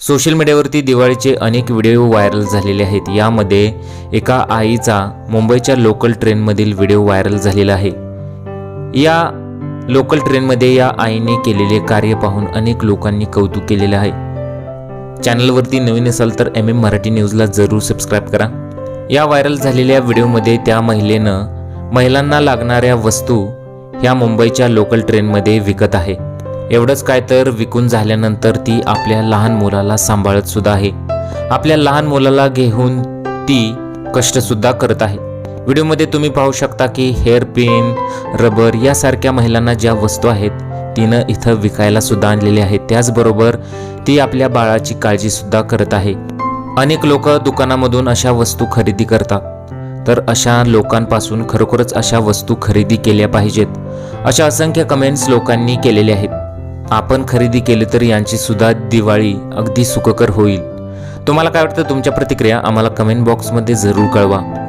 Social मीडियावरती दिवाळीचे अनेक व्हिडिओ व्हायरल झालेले आहेत. यामध्ये एका आईचा मुंबईच्या लोकल ट्रेनमधील व्हिडिओ व्हायरल झालेला आहे. या लोकल ट्रेनमध्ये या आईने केलेले कार्य पाहून अनेक लोकांनी कौतुक केलेले आहे. चॅनलवरती नवीन असाल तर एम एम मराठी न्यूजला जरूर सबस्क्राईब करा. या व्हायरल झालेल्या व्हिडिओमध्ये त्या महिलेनं महिलांना लागणाऱ्या वस्तू ह्या मुंबईच्या लोकल ट्रेनमध्ये विकत आहे. एवढंच काय तर विकून झाल्यानंतर ती आपल्या लहान मुलाला सांभाळत सुद्धा आहे. आपल्या लहान मुलाला घेऊन ती कष्टसुद्धा करत आहे. व्हिडिओमध्ये तुम्ही पाहू शकता की हेअर पिन रबर यासारख्या महिलांना ज्या वस्तू आहेत तिनं इथं विकायला सुद्धा आणलेल्या आहेत. त्याचबरोबर ती आपल्या बाळाची काळजी सुद्धा करत आहे. अनेक लोक दुकानामधून अशा वस्तू खरेदी करतात. तर अशा लोकांपासून खरोखरच अशा वस्तू खरेदी केल्या पाहिजेत. अशा असंख्य कमेंट्स लोकांनी केलेल्या आहेत. आपण खरेदी केली तर यांची सुद्धा दिवाळी अगदी सुखकर होईल. तुम्हाला काय वाटतं? तुमच्या प्रतिक्रिया आम्हाला कमेंट बॉक्समध्ये जरूर कळवा.